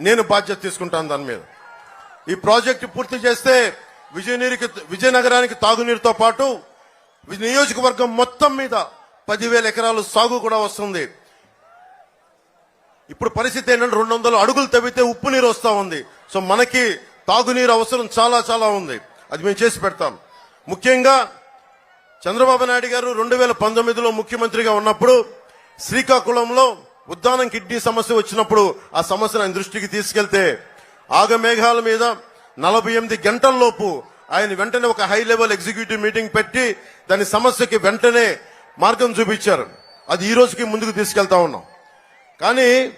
నేను బాధ్యత తీసుకుంటాను దాని మీద. ఈ ప్రాజెక్టు పూర్తి చేస్తే విజయనీరికి విజయనగరానికి తాగునీరుతో పాటు నియోజకవర్గం మొత్తం మీద పదివేల ఎకరాలు సాగు కూడా వస్తుంది. ఇప్పుడు పరిస్థితి ఏంటంటే రెండు వందల అడుగులు తవ్వితే ఉప్పు నీరు వస్తూ ఉంది. సో మనకి తాగునీరు అవసరం చాలా చాలా ఉంది. అది మేము చేసి పెడతాం. ముఖ్యంగా చంద్రబాబు నాయుడు గారు రెండు వేల పంతొమ్మిదిలో ముఖ్యమంత్రిగా ఉన్నప్పుడు శ్రీకాకుళంలో ఉద్దానం కిడ్నీ సమస్య వచ్చినప్పుడు ఆ సమస్యను ఆయన దృష్టికి తీసుకెళ్తే ఆగమేఘాల మీద నలభై ఎనిమిది గంటల్లోపు ఆయన వెంటనే ఒక హై లెవెల్ ఎగ్జిక్యూటివ్ మీటింగ్ పెట్టి దాని సమస్యకి వెంటనే మార్గం చూపించారు. అది ఈ రోజుకి ముందుకు తీసుకెళ్తా ఉన్నాం. కానీ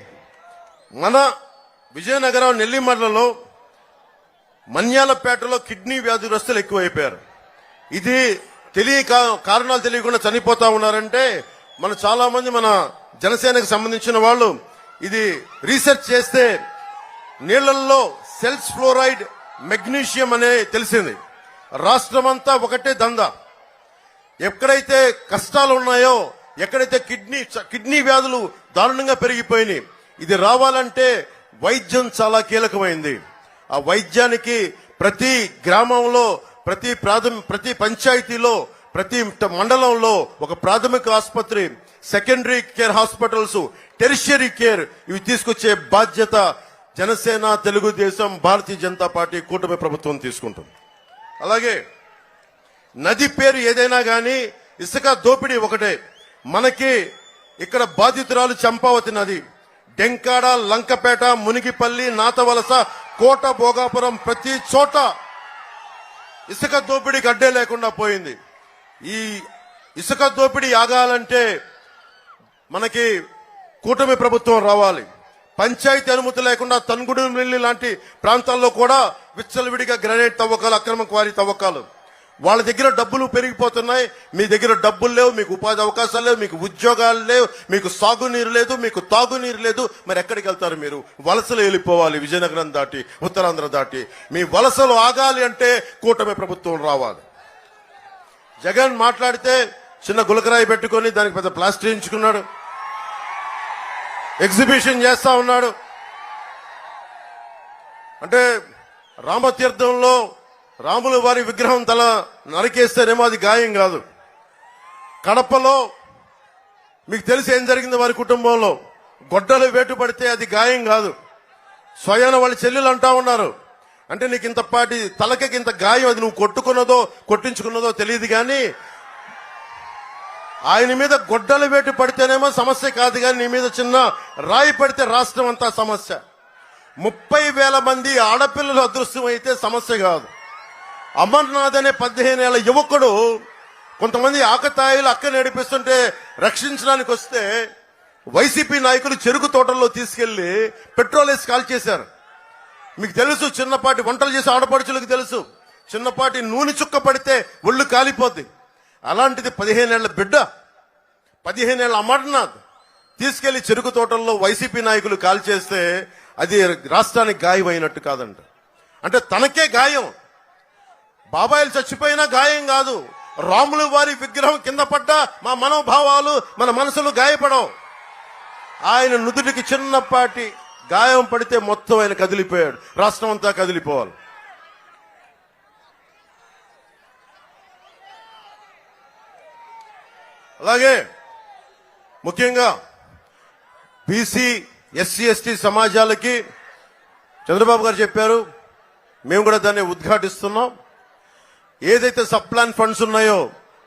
మన విజయనగరం నెల్లిమర్లలో మన్యాలపేటలో కిడ్నీ వ్యాధిగ్రస్తులు ఎక్కువైపోయారు. ఇది తెలియక కారణాలు తెలియకుండా చనిపోతా ఉన్నారంటే మన చాలా మంది మన జనసేనకు సంబంధించిన వాళ్ళు ఇది రీసెర్చ్ చేస్తే నీళ్ళలో సెల్స్ ఫ్లోరైడ్ మెగ్నీషియం అనే తెలిసింది. రాష్ట్రమంతా ఒకటే దందా. ఎక్కడైతే కష్టాలు ఉన్నాయో ఎక్కడైతే కిడ్నీ కిడ్నీ వ్యాధులు దారుణంగా పెరిగిపోయినాయి ఇది రావాలంటే వైద్యం చాలా కీలకమైంది. ఆ వైద్యానికి ప్రతి గ్రామంలో ప్రతి ప్రాథమిక ప్రతి పంచాయతీలో ప్రతి మండలంలో ఒక ప్రాథమిక ఆసుపత్రి secondary care hospitals tertiary care ఇవి తీసుకొచ్చే బాధ్యత జనసేన తెలుగుదేశం భారతీయ జనతా పార్టీ కూటమి ప్రభుత్వం తీసుకుంటుంది. అలాగే నది పేరు ఏదైనా కానీ ఇసుక దోపిడీ ఒకటే. మనకి ఇక్కడ బాధితురాలు చంపావతి నది. డెంకాడ లంకపేట మునిగిపల్లి నాతవలస కోట భోగాపురం ప్రతి చోట ఇసుక దోపిడీకి అడ్డే లేకుండా పోయింది. ఈ ఇసుక దోపిడీ ఆగాలంటే మనకి కూటమి ప్రభుత్వం రావాలి. పంచాయతీ అనుమతి లేకుండా తన్గుడు లాంటి ప్రాంతాల్లో కూడా విచ్చలవిడిగా గ్రానైట్ తవ్వకాలు అక్రమ క్వారీ తవ్వకాలు. వాళ్ళ దగ్గర డబ్బులు పెరిగిపోతున్నాయి. మీ దగ్గర డబ్బులు లేవు మీకు ఉపాధి అవకాశాలు లేవు మీకు ఉద్యోగాలు లేవు మీకు సాగునీరు లేదు మీకు తాగునీరు లేదు. మరి ఎక్కడికి వెళ్తారు మీరు? వలసలు వెళ్ళిపోవాలి విజయనగరం దాటి ఉత్తరాంధ్ర దాటి. మీ వలసలు ఆగాలి అంటే కూటమి ప్రభుత్వం రావాలి. జగన్ మాట్లాడితే చిన్న గులకరాయి పెట్టుకొని దానికి పెద్ద ప్లాస్టర్ ఎంచుకున్నాడు ఎగ్జిబిషన్ చేస్తా ఉన్నాడు. అంటే రామతీర్థంలో రాముల వారి విగ్రహం తల నరికేస్తేనేమో అది గాయం కాదు. కడపలో మీకు తెలిసి ఏం జరిగింది వారి కుటుంబంలో? గొడ్డలు వేటుపడితే అది గాయం కాదు. స్వయాన వాళ్ళ చెల్లెలు అంటా ఉన్నారు. అంటే నీకు ఇంత పాటి తలకకి ఇంత గాయం అది నువ్వు కొట్టుకున్నదో కొట్టించుకున్నదో తెలియదు కానీ ఆయన మీద గొడ్డల వేటు పడితేనేమో సమస్య కాదు కానీ నీ మీద చిన్న రాయి పడితే రాష్ట్రం అంతా సమస్య. ముప్పై వేల మంది ఆడపిల్లలు అదృశ్యం అయితే సమస్య కాదు. అమర్నాథ్ అనే పదిహేను ఏళ్ళ యువకుడు కొంతమంది ఆకతాయిలు అక్క నడిపిస్తుంటే రక్షించడానికి వస్తే వైసీపీ నాయకులు చెరుకు తోటల్లో తీసుకెళ్ళి పెట్రోల్ వేసి కాల్ చేశారు. మీకు తెలుసు చిన్నపాటి వంటలు చేసే ఆడపడుచులకు తెలుసు. చిన్నపాటి నూనె చుక్క పడితే ఒళ్ళు కాలిపోద్ది. అలాంటిది పదిహేనేళ్ళ బిడ్డ పదిహేనేళ్ళ అమర్నాథ్ తీసుకెళ్ళి చెరుకు తోటల్లో వైసీపీ నాయకులు కాల్చేస్తే అది రాష్ట్రానికి గాయం అయినట్టు కాదంట. అంటే తనకే గాయం. బాబాయిలు చచ్చిపోయినా గాయం కాదు. రాములు వారి విగ్రహం కింద పడ్డా మా మనోభావాలు మన మనసులు గాయపడవు. ఆయన నుదుటికి చిన్నపాటి గాయం పడితే మొత్తం ఆయన కదిలిపోయాడు. రాష్ట్రం అంతా కదిలిపోవాలి. అలాగే ముఖ్యంగా బీసీ ఎస్సీ ఎస్టీ సమాజాలకి చంద్రబాబు గారు చెప్పారు మేము కూడా దాన్ని ఉద్ఘాటిస్తున్నాం. ఏదైతే సబ్ ప్లాన్ ఫండ్స్ ఉన్నాయో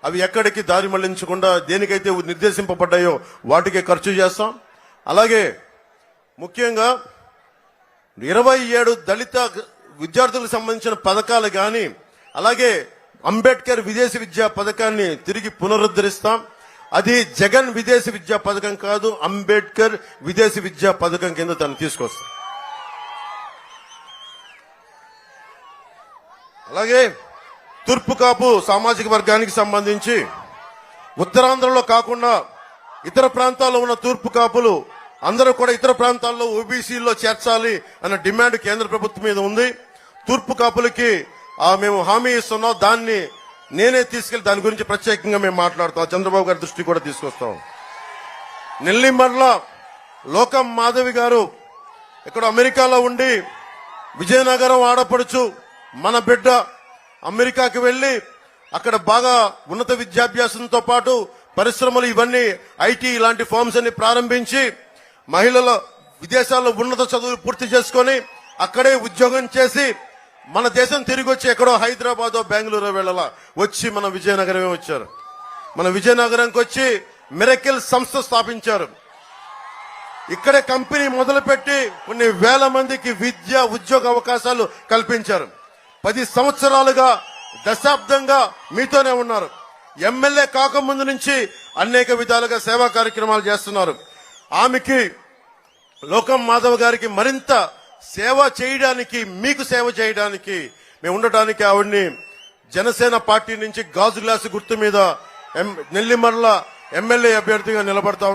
అవి ఎక్కడికి దారి మళ్ళించకుండా దేనికైతే నిర్దేశింపబడ్డాయో వాటికే ఖర్చు చేస్తాం. అలాగే ముఖ్యంగా ఇరవై ఏడు దళిత విద్యార్థులకు సంబంధించిన పథకాలు కానీ అలాగే అంబేద్కర్ విదేశీ విద్యా పథకాన్ని తిరిగి పునరుద్ధరిస్తాం. అది జగన్ విదేశీ విద్యా పథకం కాదు అంబేద్కర్ విదేశీ విద్యా పథకం కింద తను తీసుకొస్తాం అలాగే తూర్పు కాపు సామాజిక వర్గానికి సంబంధించి ఉత్తరాంధ్రలో కాకుండా ఇతర ప్రాంతాల్లో ఉన్న తూర్పు కాపులు అందరూ కూడా ఇతర ప్రాంతాల్లో ఓబీసీల్లో చేర్చాలి అన్న డిమాండ్ కేంద్ర ప్రభుత్వం మీద ఉంది. తూర్పు కాపులకి మేము హామీ ఇస్తున్నాం దాన్ని నేనే తీసుకెళ్ళి దాని గురించి ప్రత్యేకంగా మేము మాట్లాడతాం. చంద్రబాబు గారి దృష్టి కూడా తీసుకొస్తాం. నెల్లిమర్ల లోకం మాధవి గారు ఇక్కడ అమెరికాలో ఉండి విజయనగరం ఆడపడుచు మన బిడ్డ అమెరికాకి వెళ్ళి అక్కడ బాగా ఉన్నత విద్యాభ్యాసంతో పాటు పరిశ్రమలు ఇవన్నీ ఐటీ ఇలాంటి ఫార్మ్స్ అన్ని ప్రారంభించి మహిళల విదేశాల్లో ఉన్నత చదువులు పూర్తి చేసుకొని అక్కడే ఉద్యోగం చేసి మన దేశం తిరిగి వచ్చి ఎక్కడో హైదరాబాద్ బెంగళూరు వెళ్ళాల? వచ్చి మన విజయనగరమే వచ్చారు. మన విజయనగరంకి వచ్చి మిరకిల్ సంస్థ స్థాపించారు. ఇక్కడే కంపెనీ మొదలుపెట్టి కొన్ని వేల మందికి విద్య ఉద్యోగ అవకాశాలు కల్పించారు. పది సంవత్సరాలుగా దశాబ్దంగా మీతోనే ఉన్నారు. ఎమ్మెల్యే కాకముందు నుంచి అనేక విధాలుగా సేవా కార్యక్రమాలు చేస్తున్నారు. ఆమెకి లోకం మాధవ్ గారికి మరింత సేవ చేయడానికి మీకు సేవ చేయడానికి మేము ఉండటానికి ఆవిడ్ని జనసేన పార్టీ నుంచి గాజు గ్లాసు గుర్తు మీద ఎం- నెల్లిమర్ల ఎమ్మెల్యే అభ్యర్థిగా నిలబడతాం